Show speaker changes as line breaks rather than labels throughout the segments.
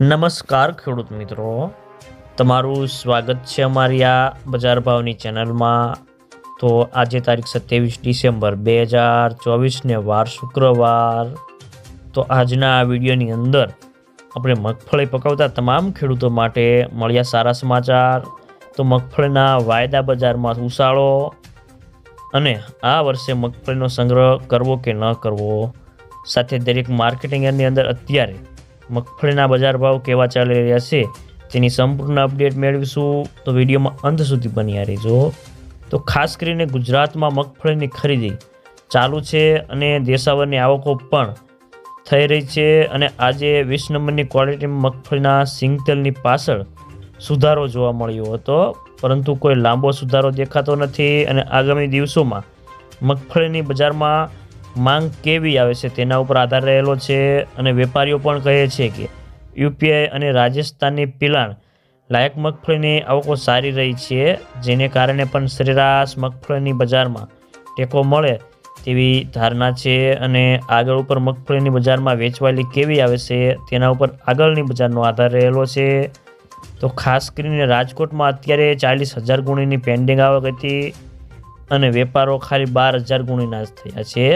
નમસ્કાર ખેડૂત મિત્રો. તમારું સ્વાગત છે અમારી આ બજાર ભાવની ચેનલમાં. તો આજે તારીખ સત્યાવીસ ડિસેમ્બર બે હજાર ચોવીસને વાર શુક્રવાર. તો આજના આ વિડીયોની અંદર આપણે મગફળી પકવતા તમામ ખેડૂતો માટે મળ્યા સારા સમાચાર. તો મગફળીના વાયદા બજારમાં ઉછાળો અને આ વર્ષે મગફળીનો સંગ્રહ કરવો કે ન કરવો. સાથે દરેક માર્કેટિંગની અંદર અત્યારે મગફળીના બજાર ભાવ કેવા ચાલી રહ્યા છે તેની સંપૂર્ણ અપડેટ મેળવીશું, તો વિડીયોમાં અંત સુધી બન્યા રહેજો. તો ખાસ કરીને ગુજરાતમાં મગફળીની ખરીદી ચાલુ છે અને દેશાવરની આવકો પણ થઈ રહી છે અને આજે વીસ નંબરની ક્વોલિટીમાં મગફળીના સિંગતેલની પાછળ સુધારો જોવા મળ્યો હતો, પરંતુ કોઈ લાંબો સુધારો દેખાતો નથી અને આગામી દિવસોમાં મગફળીની બજારમાં માંગ કેવી આવે છે તેના ઉપર આધાર રહેલો છે અને વેપારીઓ પણ કહે છે કે યુપીઆઈ અને રાજસ્થાનની પિલાણ લાયક મગફળીની આવકો સારી રહી છે, જેને કારણે પણ સરેરાશ મગફળીની બજારમાં ટેકો મળે તેવી ધારણા છે અને આગળ ઉપર મગફળીની બજારમાં વેચવાલી કેવી આવે છે તેના ઉપર આગળની બજારનો આધાર રહેલો છે. તો ખાસ કરીને રાજકોટમાં અત્યારે ચાલીસ હજાર ગુણીની પેન્ડિંગ આવક હતી અને વેપારો ખાલી બાર હજાર ગુણીના જ થયા છે.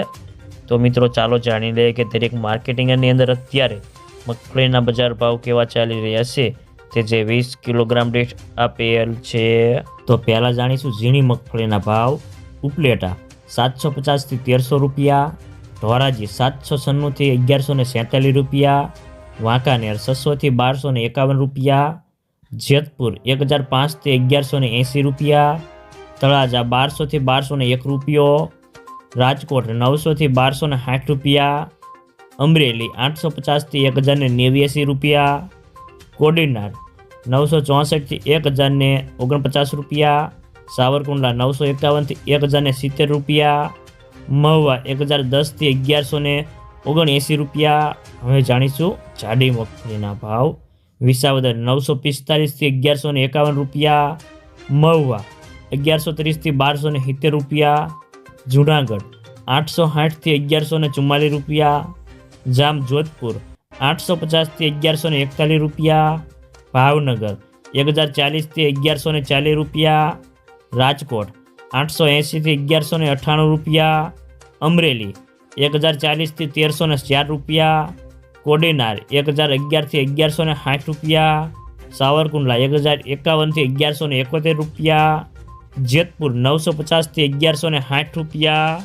તો મિત્રો, ચાલો જાણી લઈએ કે દરેક માર્કેટિંગની અંદર અત્યારે મગફળીના બજાર ભાવ કેવા ચાલી રહ્યા છે? તે જે વીસ કિલોગ્રામ દીઠ આપેલ છે? તો પહેલાં જાણીશું ઝીણી મગફળીના ભાવ. ઉપલેટા સાતસો પચાસથી તેરસો રૂપિયા. ધોરાજી સાતસો છન્નુંથી અગિયારસો ને સેતાલીસ રૂપિયા. વાંકાનેર છસોથી બારસો ને એકાવન રૂપિયા. જેતપુર એક હજાર પાંચથી અગિયારસો ને એંસી રૂપિયા. તળાજા બારસોથી બારસો ને એક રૂપિયો. રાજકોટ નવસોથી બારસો ને સાઠ રૂપિયા, અમરેલી આઠસો પચાસથી એક હજાર ને નેવ્યાસી રૂપિયા, કોડીનાર નવસો ચોસઠથી એક હજાર ને ઓગણપચાસ રૂપિયા, સાવરકુંડલા નવસો એકાવનથી એક હજાર ને સિત્તેર રૂપિયા, મહુવા એક હજાર દસથી અગિયારસો ને ઓગણએંસી રૂપિયા. હવે જાણીશું જાડી મગફળીના ભાવ. વિસાવદર નવસો પિસ્તાલીસથી અગિયારસો ને એકાવન રૂપિયા, મહુવા અગિયારસો ત્રીસથી બારસો ને સિત્તેર રૂપિયા જુનાગઢ, આઠસો સાઠથી અગિયારસો ને ચુમ્માલીસ રૂપિયા. જામ જોધપુર, આઠસો પચાસથી અગિયારસો ને એકતાલીસ રૂપિયા. ભાવનગર, એક હજાર ચાલીસથી અગિયારસો ને ચાલીસ રૂપિયા. રાજકોટ, આઠસો એંશીથી અગિયારસો ને અઠ્ઠાણું રૂપિયા. અમરેલી, એક હજાર ચાલીસથી તેરસો ને ચાર રૂપિયા. કોડીનાર, એક હજાર અગિયારથી અગિયારસો ને સાઠ રૂપિયા. સાવરકુંડલા, એક હજાર એકાવનથી અગિયારસો ને એકોતેર રૂપિયા. જેતપુર નવસો પચાસથી અગિયારસો ને સાઠ રૂપિયા.